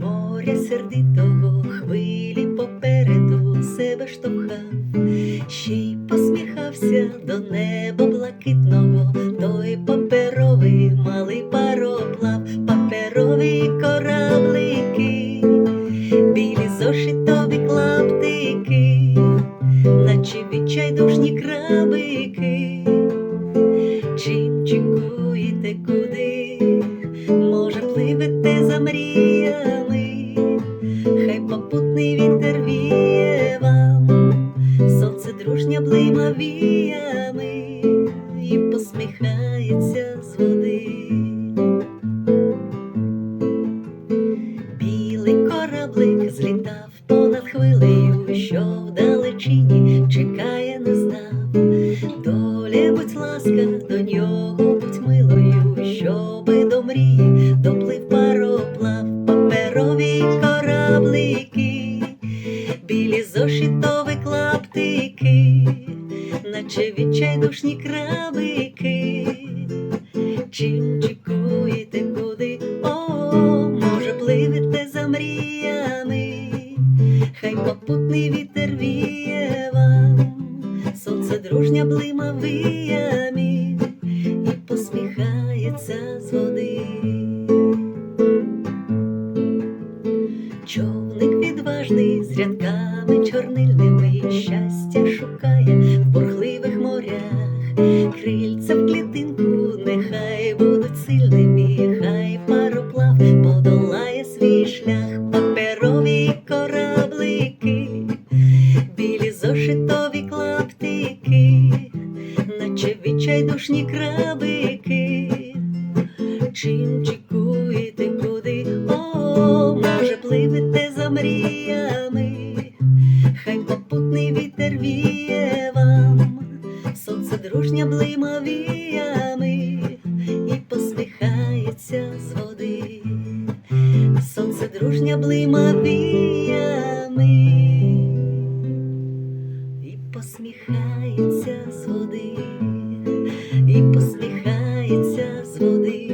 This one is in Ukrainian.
моря сердитого хвилі попереду себе штовхав, ще й посміхався до неба блакитного, той паперовий малий пароплав, паперові кораблики, білі зошитові клаптики, наче відчайдушні крабики. Може, пливете за мріями, хай попутний вітер віє вам, сонце дружня блима віями і посміхається з води. Білий кораблик злітав понад хвилею, що вдалечині чекає, не знав. Доля, будь ласка, білі зошитові клаптики, наче відчайдушні крабики. Чим чекуєте куди? О, може, пливете за мріями, хай попутний вітер віє вам, сонце дружня блима віями і посміхається з води. Човник відважний з рядками чорнильними щастя шукає в бурхливих морях, крильця в клітинку, нехай будуть сильними, хай пароплав подолає свій шлях, паперові кораблики, білі зошитові клаптики, наче відчайдушні крабики. Чим хай попутний вітер віє вам, сонце дружня блима віями і посміхається з води, сонце дружня блима віями і посміхається з води, і посміхається з води.